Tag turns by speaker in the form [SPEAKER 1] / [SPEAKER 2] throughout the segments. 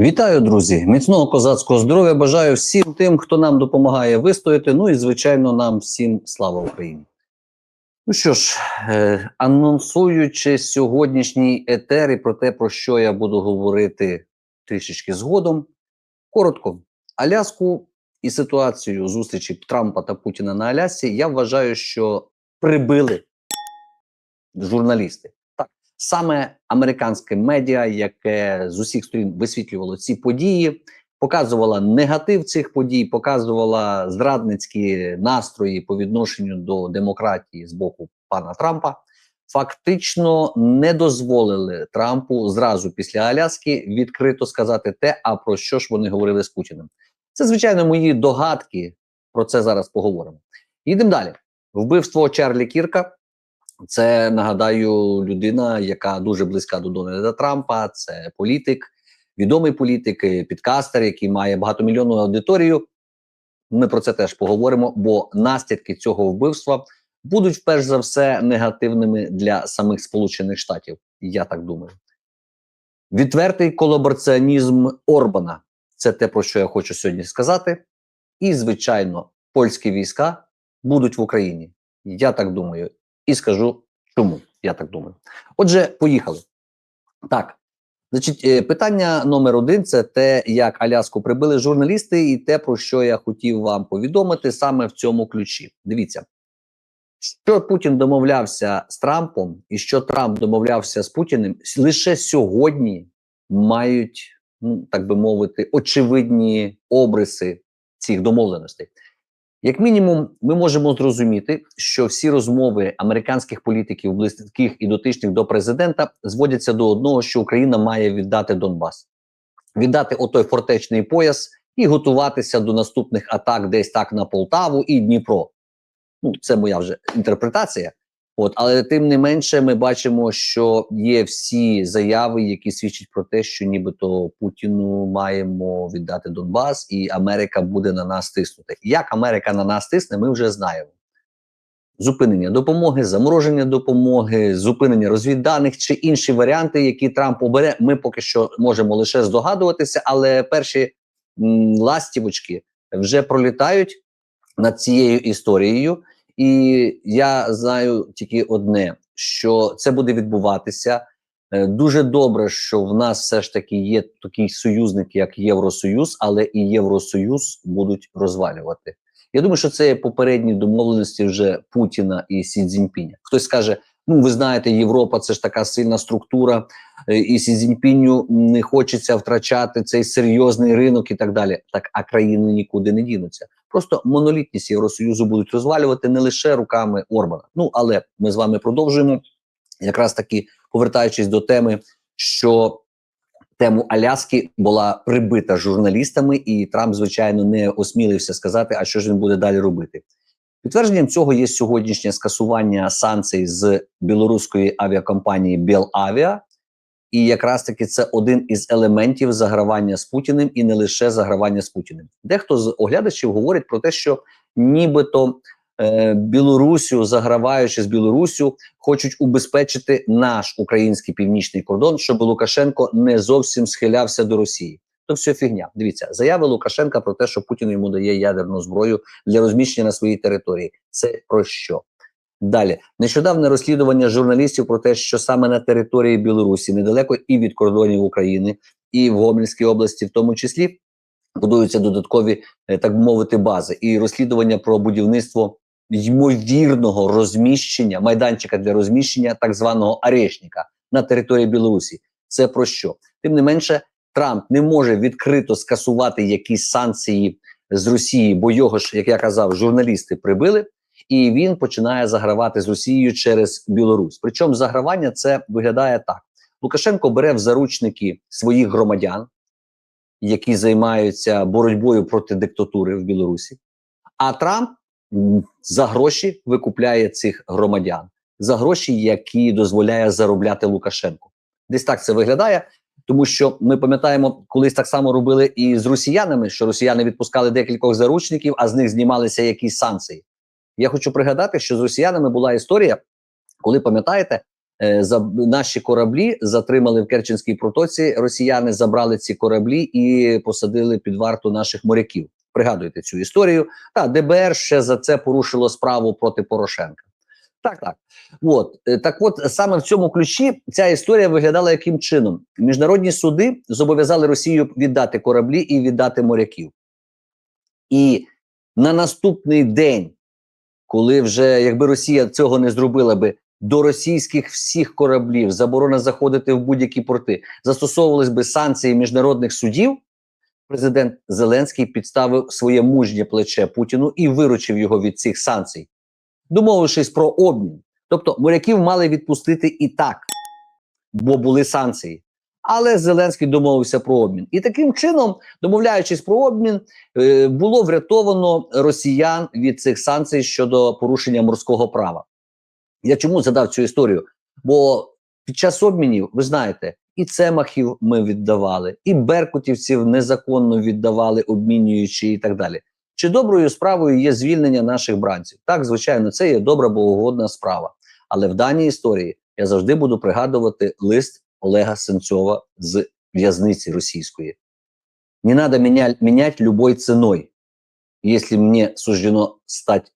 [SPEAKER 1] Вітаю, друзі! Міцного козацького здоров'я. Бажаю всім тим, хто нам допомагає вистояти. Ну і звичайно, нам всім слава Україні. Ну що ж, е, анонсуючи сьогоднішній етер і про те, про що я буду говорити трішечки згодом, коротко, Аляску і ситуацію зустрічі Трампа та Путіна на Алясці, я вважаю, що прибили журналісти. Саме американське медіа, яке з усіх сторін висвітлювало ці події, показувала негатив цих подій, показувала зрадницькі настрої по відношенню до демократії з боку пана Трампа. Фактично не дозволили Трампу зразу після Аляски відкрито сказати те, а про що ж вони говорили з Путіним. Це звичайно мої догадки. Про це зараз поговоримо. Йдемо далі. Вбивство Чарлі Кірка. Це нагадаю людина, яка дуже близька до Дональда Трампа. Це політик, відомий політик, підкастер, який має багатомільйонну аудиторію. Ми про це теж поговоримо, бо наслідки цього вбивства будуть перш за все негативними для самих Сполучених Штатів. Я так думаю. Відвертий колабораціонізм Орбана це те, про що я хочу сьогодні сказати. І, звичайно, польські війська будуть в Україні. Я так думаю, і скажу, чому я так думаю. Отже, поїхали. Так, значить, е, питання номер один це те, як Аляску прибили журналісти, і те, про що я хотів вам повідомити саме в цьому ключі. Дивіться, що Путін домовлявся з Трампом, і що Трамп домовлявся з Путіним, лише сьогодні мають, ну так би мовити, очевидні обриси цих домовленостей. Як мінімум, ми можемо зрозуміти, що всі розмови американських політиків, близьких і дотичних до президента, зводяться до одного, що Україна має віддати Донбас, віддати отой фортечний пояс і готуватися до наступних атак, десь так на Полтаву і Дніпро. Ну, це моя вже інтерпретація. От, але тим не менше, ми бачимо, що є всі заяви, які свідчать про те, що нібито Путіну маємо віддати Донбас, і Америка буде на нас тиснути. Як Америка на нас тисне, ми вже знаємо. Зупинення допомоги, замороження допомоги, зупинення розвідданих чи інші варіанти, які Трамп обере, ми поки що можемо лише здогадуватися, але перші м, ластівочки вже пролітають над цією історією. І я знаю тільки одне: що це буде відбуватися. Е, Дуже добре, що в нас все ж таки є такий союзник, як Євросоюз, але і Євросоюз будуть розвалювати. Я думаю, що це є попередні домовленості вже Путіна і Сі Цзіньпіня. Хтось скаже: ну ви знаєте, Європа це ж така сильна структура, е, і Сі Цзіньпіню не хочеться втрачати цей серйозний ринок і так далі. Так, а країни нікуди не дінуться. Просто монолітність Євросоюзу будуть розвалювати не лише руками Орбана. Ну але ми з вами продовжуємо, якраз таки повертаючись до теми, що тему Аляски була прибита журналістами, і Трамп, звичайно, не осмілився сказати, а що ж він буде далі робити. Підтвердженням цього є сьогоднішнє скасування санкцій з білоруської авіакомпанії Белавіа. І якраз таки це один із елементів загравання з Путіним і не лише загравання з Путіним. Дехто з оглядачів говорить про те, що нібито е, Білорусю, заграваючи з Білорусю, хочуть убезпечити наш український північний кордон, щоб Лукашенко не зовсім схилявся до Росії. То все фігня. Дивіться, заяви Лукашенка про те, що Путін йому дає ядерну зброю для розміщення на своїй території. Це про що? Далі нещодавне розслідування журналістів про те, що саме на території Білорусі, недалеко і від кордонів України, і в Гомельській області, в тому числі, будуються додаткові, е, так би мовити, бази, і розслідування про будівництво ймовірного розміщення майданчика для розміщення так званого арешника на території Білорусі. Це про що? Тим не менше, Трамп не може відкрито скасувати якісь санкції з Росії, бо його ж, як я казав, журналісти прибили і він починає загравати з Росією через Білорусь. Причому загравання це виглядає так: Лукашенко бере в заручники своїх громадян, які займаються боротьбою проти диктатури в Білорусі. А Трамп за гроші викупляє цих громадян за гроші, які дозволяє заробляти Лукашенко. Десь так це виглядає. Тому що ми пам'ятаємо, колись так само робили і з росіянами, що росіяни відпускали декількох заручників, а з них знімалися якісь санкції. Я хочу пригадати, що з росіянами була історія, коли пам'ятаєте, е, за наші кораблі затримали в Керченській протоці. Росіяни забрали ці кораблі і посадили під варту наших моряків. Пригадуєте цю історію? Та ДБР ще за це порушило справу проти Порошенка. Так, так. От Е, так, от саме в цьому ключі ця історія виглядала яким чином: міжнародні суди зобов'язали Росію віддати кораблі і віддати моряків. І на наступний день, коли вже якби Росія цього не зробила би. До російських всіх кораблів заборона заходити в будь-які порти застосовувались би санкції міжнародних судів. Президент Зеленський підставив своє мужнє плече Путіну і виручив його від цих санкцій, домовившись про обмін. Тобто моряків мали відпустити і так, бо були санкції. Але Зеленський домовився про обмін. І таким чином, домовляючись про обмін, е, було врятовано росіян від цих санкцій щодо порушення морського права. Я чому задав цю історію? Бо під час обмінів, ви знаєте, і цемахів ми віддавали, і беркутівців незаконно віддавали, обмінюючи і так далі. Чи доброю справою є звільнення наших бранців? Так, звичайно, це є добра богоугодна справа. Але в даній історії я завжди буду пригадувати лист Олега Сенцова з в'язниці російської. Не надо менять, менять любой ценой. Если мне суждено стать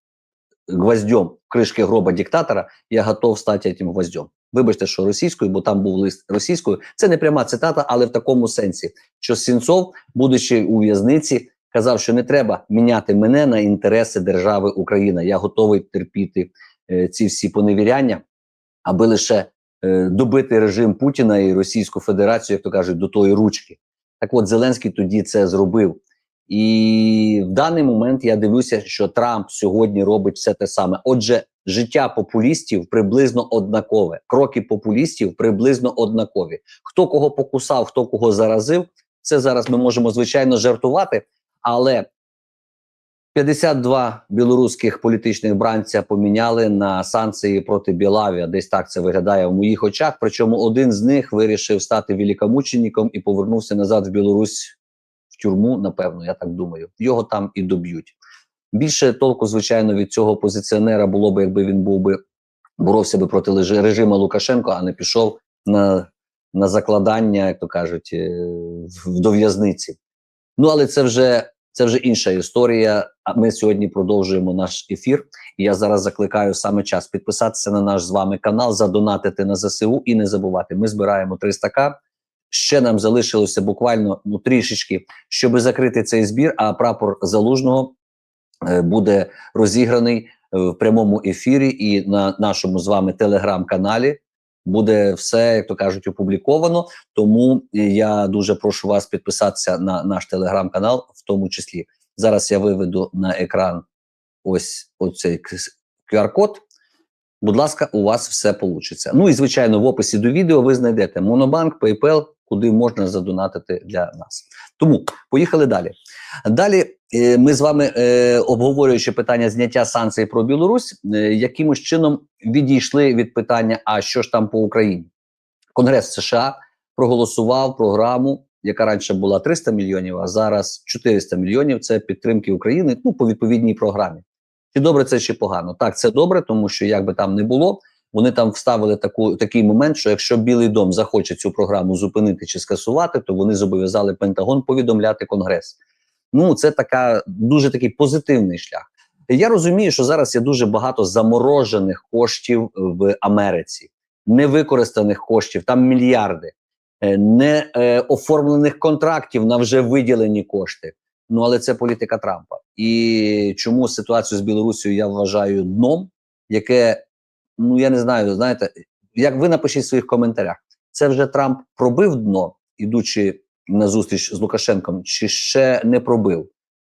[SPEAKER 1] гвоздем кришки гроба диктатора, я готов стати этим гвоздем. Вибачте, що російською, бо там був лист російською. Це не пряма цитата, але в такому сенсі, що Сінцов, будучи у в'язниці, казав, що не треба міняти мене на інтереси держави Україна. Я готовий терпіти е, ці всі поневіряння, аби лише е, добити режим Путіна і Російську Федерацію, як то кажуть, до тої ручки. Так от Зеленський тоді це зробив. І в даний момент я дивлюся, що Трамп сьогодні робить все те саме. Отже, життя популістів приблизно однакове, кроки популістів приблизно однакові. Хто кого покусав, хто кого заразив, це зараз ми можемо звичайно жартувати, але 52 білоруських політичних бранця поміняли на санкції проти Білавія. Десь так це виглядає в моїх очах. Причому один з них вирішив стати великомучеником і повернувся назад в Білорусь в тюрму. Напевно, я так думаю. Його там і доб'ють. Більше толку, звичайно, від цього позиціонера було б, якби він був би боровся би проти режиму Лукашенко, а не пішов на, на закладання, як то кажуть, е, в- до в'язниці. Ну але це вже це вже інша історія. А ми сьогодні продовжуємо наш ефір. І я зараз закликаю саме час підписатися на наш з вами канал, задонатити на ЗСУ і не забувати. Ми збираємо 300к. Ще нам залишилося буквально ну трішечки, щоб закрити цей збір. А прапор залужного е, буде розіграний е, в прямому ефірі і на нашому з вами телеграм-каналі. Буде все, як то кажуть, опубліковано. Тому я дуже прошу вас підписатися на наш телеграм-канал, в тому числі. Зараз я виведу на екран ось оцей QR-код. Будь ласка, у вас все вийде. Ну і звичайно, в описі до відео ви знайдете Монобанк, PayPal, куди можна задонатити для нас. Тому поїхали далі. Далі ми з вами, е, обговорюючи питання зняття санкцій про Білорусь, е, якимось чином відійшли від питання: а що ж там по Україні? Конгрес США проголосував програму, яка раніше була 300 мільйонів, а зараз 400 мільйонів. Це підтримки України ну, по відповідній програмі. Чи добре це чи погано? Так, це добре, тому що як би там не було, вони там вставили таку такий момент, що якщо Білий дом захоче цю програму зупинити чи скасувати, то вони зобов'язали Пентагон повідомляти Конгрес. Ну це така дуже такий позитивний шлях. Я розумію, що зараз є дуже багато заморожених коштів в Америці, невикористаних коштів, там мільярди, е, не е, оформлених контрактів на вже виділені кошти. Ну але це політика Трампа. І чому ситуацію з Білорусією я вважаю дном, яке ну я не знаю, знаєте, як ви напишіть в своїх коментарях, це вже Трамп пробив дно, ідучи на зустріч з Лукашенком, чи ще не пробив,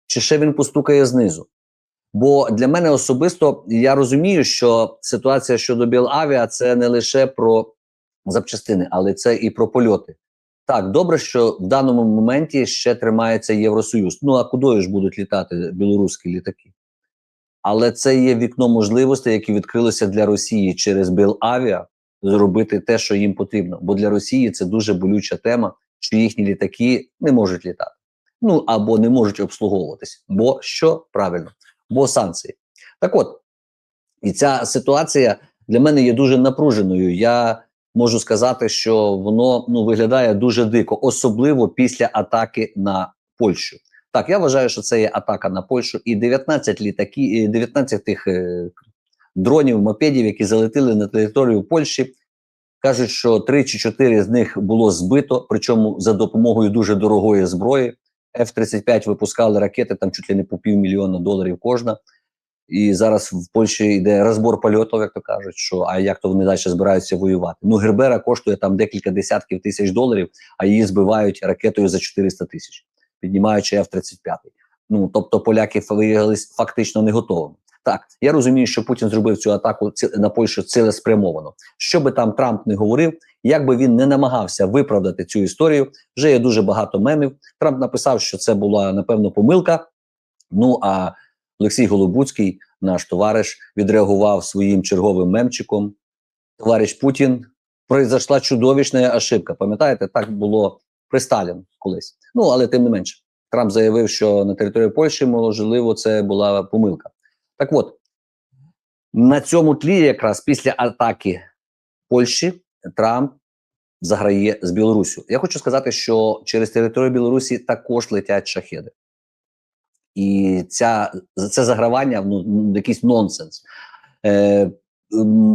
[SPEAKER 1] чи ще він постукає знизу. Бо для мене особисто я розумію, що ситуація щодо Білавіа це не лише про запчастини, але це і про польоти. Так, добре, що в даному моменті ще тримається Євросоюз. Ну а кудою ж будуть літати білоруські літаки? Але це є вікно можливостей, які відкрилися для Росії через Білавіа зробити те, що їм потрібно. Бо для Росії це дуже болюча тема, що їхні літаки не можуть літати. Ну або не можуть обслуговуватись. Бо що правильно? Бо санкції. Так от, і ця ситуація для мене є дуже напруженою. Я можу сказати, що воно ну виглядає дуже дико, особливо після атаки на Польщу. Так, я вважаю, що це є атака на Польщу, і 19 літаки, 19 тих е, дронів, мопедів, які залетіли на територію Польщі. Кажуть, що 3 чи 4 з них було збито, причому за допомогою дуже дорогої зброї. F-35 випускали ракети там чуть ли не по півмільйона доларів кожна. І зараз в Польщі йде розбор польотів, як то кажуть, що а як то вони далі збираються воювати. Ну, Гербера коштує там декілька десятків тисяч доларів, а її збивають ракетою за 400 тисяч, піднімаючи F-35. Ну тобто поляки виявилися фактично не готовими. Так, я розумію, що Путін зробив цю атаку на Польщу цілеспрямовано. Що би там Трамп не говорив, як би він не намагався виправдати цю історію, вже є дуже багато мемів. Трамп написав, що це була напевно помилка. Ну а Олексій Голобуцький, наш товариш, відреагував своїм черговим мемчиком. Товариш Путін, произошла чудовищна ошибка. Пам'ятаєте, так було при Сталін колись. Ну але тим не менше, Трамп заявив, що на території Польщі можливо це була помилка. Так от на цьому тлі, якраз після атаки Польщі, Трамп заграє з Білоруссю. Я хочу сказати, що через територію Білорусі також летять шахеди. І ця, це загравання ну, якийсь нонсенс. Е,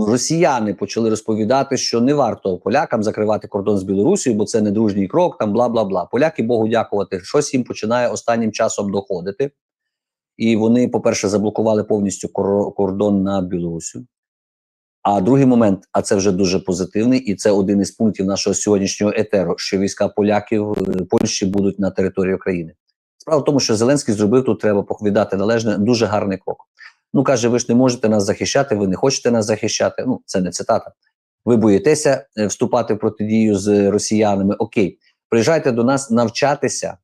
[SPEAKER 1] Росіяни почали розповідати, що не варто полякам закривати кордон з Білорусією, бо це недружній крок, там бла бла бла. Поляки Богу дякувати, щось їм починає останнім часом доходити. І вони, по-перше, заблокували повністю кордон над Білорусю. А другий момент, а це вже дуже позитивний, і це один із пунктів нашого сьогоднішнього етеру, що війська поляків е, Польщі будуть на території України. Справа в тому, що Зеленський зробив тут, треба віддати належне, дуже гарний крок. Ну каже, ви ж не можете нас захищати, ви не хочете нас захищати. Ну, це не цитата. Ви боїтеся е, вступати в протидію з росіянами. Окей, приїжджайте до нас навчатися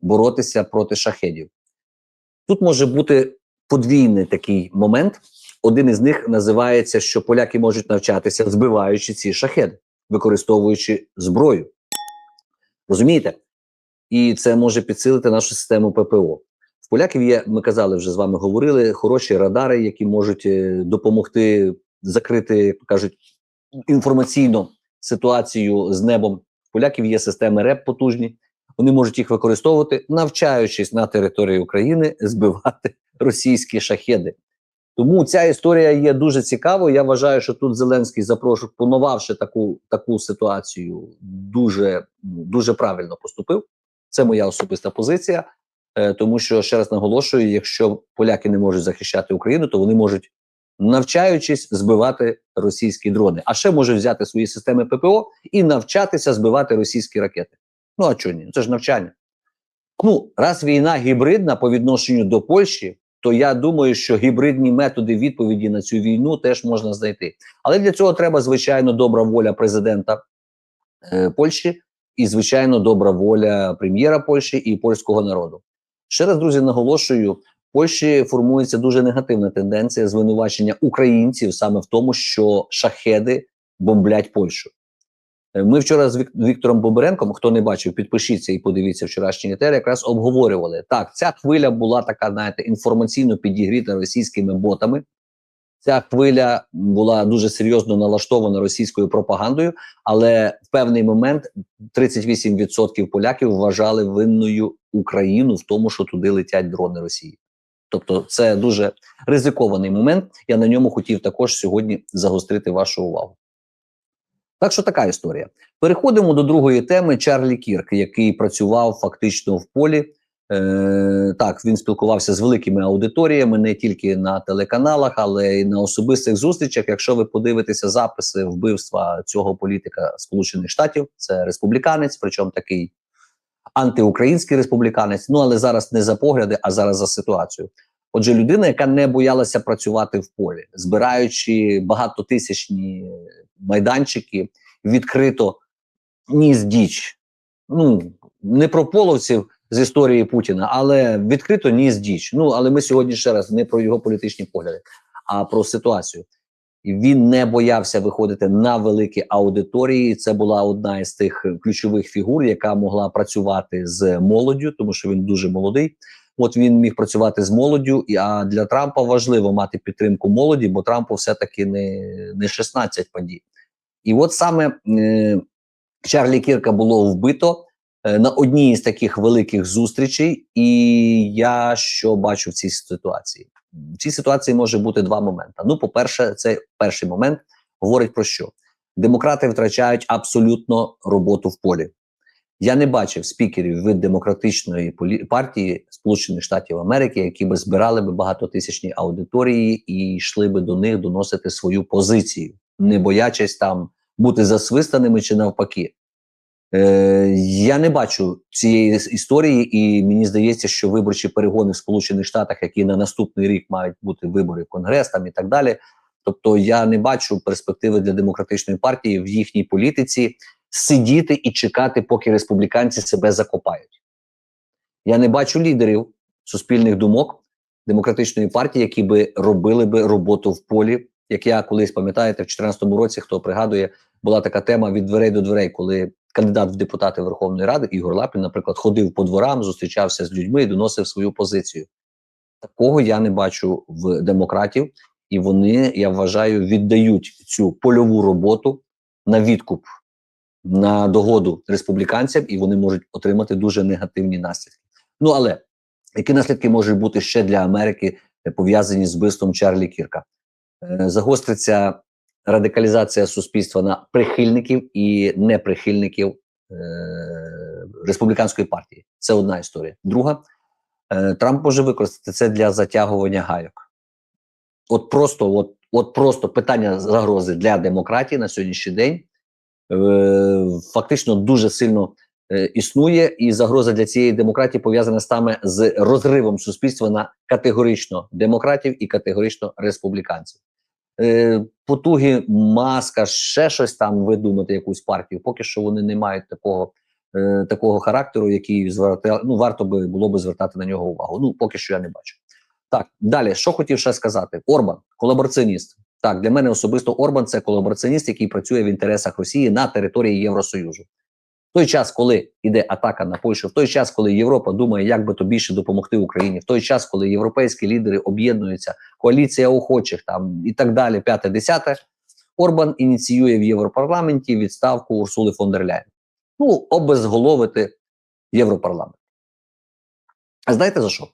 [SPEAKER 1] боротися проти шахедів. Тут може бути подвійний такий момент. Один із них називається, що поляки можуть навчатися, збиваючи ці шахеди, використовуючи зброю. Розумієте? І це може підсилити нашу систему ППО. В поляків є, ми казали, вже з вами говорили, хороші радари, які можуть е, допомогти закрити, як кажуть, інформаційну ситуацію з небом. В поляків є системи РЕП потужні, вони можуть їх використовувати, навчаючись на території України збивати російські шахеди. Тому ця історія є дуже цікавою. Я вважаю, що тут Зеленський запропонувавши таку таку ситуацію, дуже дуже правильно поступив. Це моя особиста позиція, е, тому що ще раз наголошую: якщо поляки не можуть захищати Україну, то вони можуть, навчаючись, збивати російські дрони. А ще можуть взяти свої системи ППО і навчатися збивати російські ракети. Ну а чого ні? Це ж навчання. Ну, раз війна гібридна по відношенню до Польщі, то я думаю, що гібридні методи відповіді на цю війну теж можна знайти. Але для цього треба, звичайно, добра воля президента е, Польщі і, звичайно, добра воля прем'єра Польщі і польського народу. Ще раз, друзі, наголошую: в Польщі формується дуже негативна тенденція звинувачення українців саме в тому, що шахеди бомблять Польщу. Е, ми вчора з Віктором Боберенком, хто не бачив, підпишіться і подивіться вчорашній етер, якраз обговорювали. Так, ця хвиля була така, знаєте, інформаційно підігріта російськими ботами. Ця хвиля була дуже серйозно налаштована російською пропагандою, але в певний момент 38% поляків вважали винною Україну в тому, що туди летять дрони Росії. Тобто, це дуже ризикований момент. Я на ньому хотів також сьогодні загострити вашу увагу. Так що така історія. Переходимо до другої теми Чарлі Кірк, який працював фактично в полі. Е, Так, він спілкувався з великими аудиторіями не тільки на телеканалах, але й на особистих зустрічах. Якщо ви подивитеся записи вбивства цього політика Сполучених Штатів, це республіканець, причому такий антиукраїнський республіканець. Ну але зараз не за погляди, а зараз за ситуацію. Отже, людина, яка не боялася працювати в полі, збираючи багатотисячні майданчики, відкрито ніс діч. Ну не про половців з історії Путіна, але відкрито ніс діч. Ну але ми сьогодні ще раз не про його політичні погляди, а про ситуацію. Він не боявся виходити на великі аудиторії. Це була одна із тих ключових фігур, яка могла працювати з молоддю, тому що він дуже молодий. От він міг працювати з молоддю, а для Трампа важливо мати підтримку молоді, бо Трампу все-таки не, не 16 подій. І от саме е, Чарлі Кірка було вбито е, на одній з таких великих зустрічей, і я що бачу в цій ситуації? В цій ситуації може бути два моменти. Ну, по-перше, це перший момент говорить про що? Демократи втрачають абсолютно роботу в полі. Я не бачив спікерів від демократичної партії Сполучених Штатів Америки, які би збирали би багатотисячні аудиторії і йшли би до них доносити свою позицію, не боячись там бути засвистаними чи навпаки. Е, я не бачу цієї історії, і мені здається, що виборчі перегони в Сполучених Штатах, які на наступний рік мають бути вибори в Конгрес там і так далі. Тобто я не бачу перспективи для демократичної партії в їхній політиці сидіти і чекати, поки республіканці себе закопають. Я не бачу лідерів суспільних думок демократичної партії, які би робили би роботу в полі. Як я колись пам'ятаєте, в 2014 році, хто пригадує, була така тема від дверей до дверей, коли кандидат в депутати Верховної Ради Ігор Лапін, наприклад, ходив по дворам, зустрічався з людьми і доносив свою позицію. Такого я не бачу в демократів, і вони, я вважаю, віддають цю польову роботу на відкуп, на догоду республіканцям, і вони можуть отримати дуже негативні наслідки. Ну але які наслідки можуть бути ще для Америки е, пов'язані з вбивством Чарлі Кірка? Е, Загостриться радикалізація суспільства на прихильників і неприхильників е, республіканської партії. Це одна історія. Друга, е, Трамп може використати це для затягування гайок. От просто, от, от просто питання загрози для демократії на сьогоднішній день фактично дуже сильно е, існує, і загроза для цієї демократії пов'язана саме з розривом суспільства на категорично демократів і категорично республіканців. Е, потуги маска, ще щось там видумати, якусь партію. Поки що вони не мають такого, е, такого характеру, який зверта, ну, варто би було би звертати на нього увагу. Ну, поки що я не бачу. Так, далі, що хотів ще сказати? Орбан, колабораціоніст. Так, для мене особисто Орбан це колабораціоніст, який працює в інтересах Росії на території Євросоюзу. В той час, коли йде атака на Польщу, в той час, коли Європа думає, як би то більше допомогти Україні, в той час, коли європейські лідери об'єднуються, коаліція охочих там і так далі, п'яте, десяте, Орбан ініціює в Європарламенті відставку Урсули фон дер Ляйн. Ну, обезголовити Європарламент. А знаєте за що?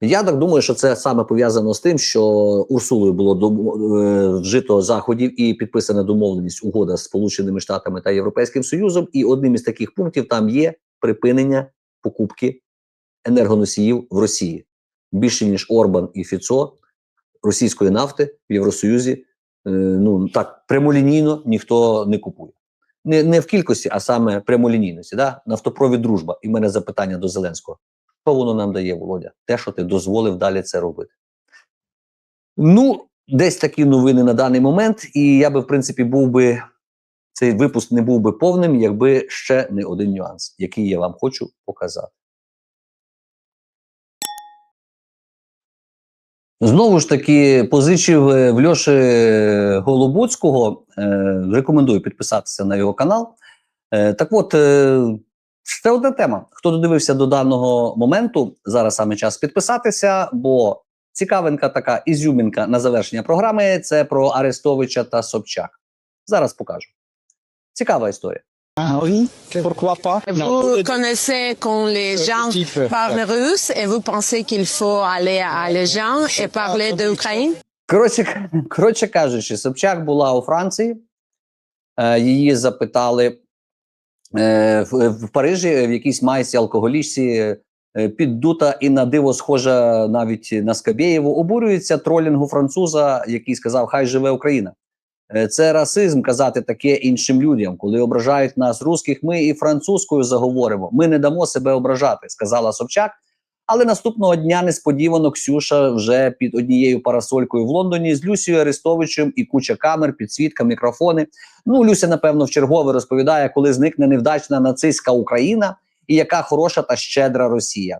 [SPEAKER 1] Я так думаю, що це саме пов'язано з тим, що Урсулою було дом- е, вжито заходів і підписана домовленість угода з Сполученими Штатами та Європейським Союзом. І одним із таких пунктів там є припинення покупки енергоносіїв в Росії. Більше ніж Орбан і Фіцо російської нафти в Євросоюзі. е, ну так прямолінійно ніхто не купує. Не, не в кількості, а саме прямолінійності. Да? Нафтопровід дружба. І в мене запитання до Зеленського. Що воно нам дає, Володя? Те, що ти дозволив далі це робити. Ну, десь такі новини на даний момент, і я би, в принципі, був би цей випуск не був би повним, якби ще не один нюанс, який я вам хочу показати. Знову ж таки, позичив е, в Льоші Голобуцького. Е, рекомендую підписатися на його канал. Е, так от, е, ще одна тема. Хто додивився до даного моменту, зараз саме час підписатися, бо цікавинка така ізюмінка на завершення програми це про Арестовича та Собчак. Зараз покажу. Цікава історія.
[SPEAKER 2] Ah oui, pourquoi pas
[SPEAKER 3] Vous connaissez quand les gens parlent russe et vous pensez qu'il faut aller à Lejean et parler d'Ukraine
[SPEAKER 1] Коротше, коротше кажучи, Собчак була у Франції. Е, її запитали в, в Парижі в якійсь майці алкоголічці е, піддута і на диво схожа навіть на Скабєєву. Обурюється тролінгу француза, який сказав: Хай живе Україна. Е, Це расизм казати таке іншим людям, коли ображають нас, русських, ми і французькою заговоримо. Ми не дамо себе ображати, сказала Собчак. Але наступного дня несподівано Ксюша вже під однією парасолькою в Лондоні з Люсією Арестовичем і куча камер, підсвітка, мікрофони. Ну, Люся, напевно, в чергове розповідає, коли зникне невдачна нацистська Україна і яка хороша та щедра Росія.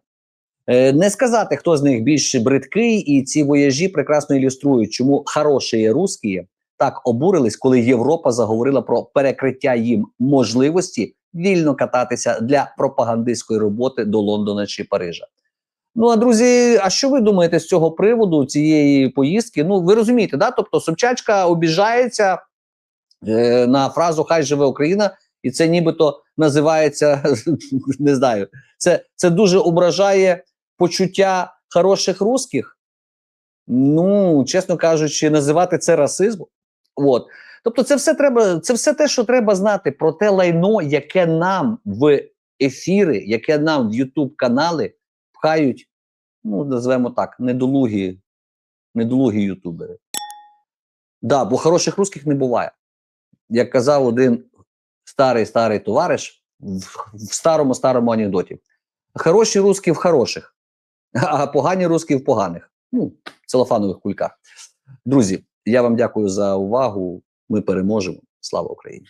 [SPEAKER 1] Е, не сказати, хто з них більш бридкий, і ці вояжі прекрасно ілюструють, чому хороші русські так обурились, коли Європа заговорила про перекриття їм можливості вільно кататися для пропагандистської роботи до Лондона чи Парижа. Ну а друзі, а що ви думаєте з цього приводу цієї поїздки? Ну ви розумієте, да? Тобто Собчачка обіжається е, на фразу Хай живе Україна, і це нібито називається не знаю. Це, це дуже ображає почуття хороших русських. Ну, чесно кажучи, називати це расизмом. От. Тобто, це все треба, це все те, що треба знати про те лайно, яке нам в ефіри, яке нам в Ютуб канали пхають, ну, назвемо так, недолугі, недолугі ютубери. Да, бо хороших русських не буває. Як казав один старий старий товариш в, в старому старому анекдоті: хороші русські в хороших, а погані русські в поганих. Ну, целофанових кульках. Друзі, я вам дякую за увагу. Ми переможемо. Слава Україні!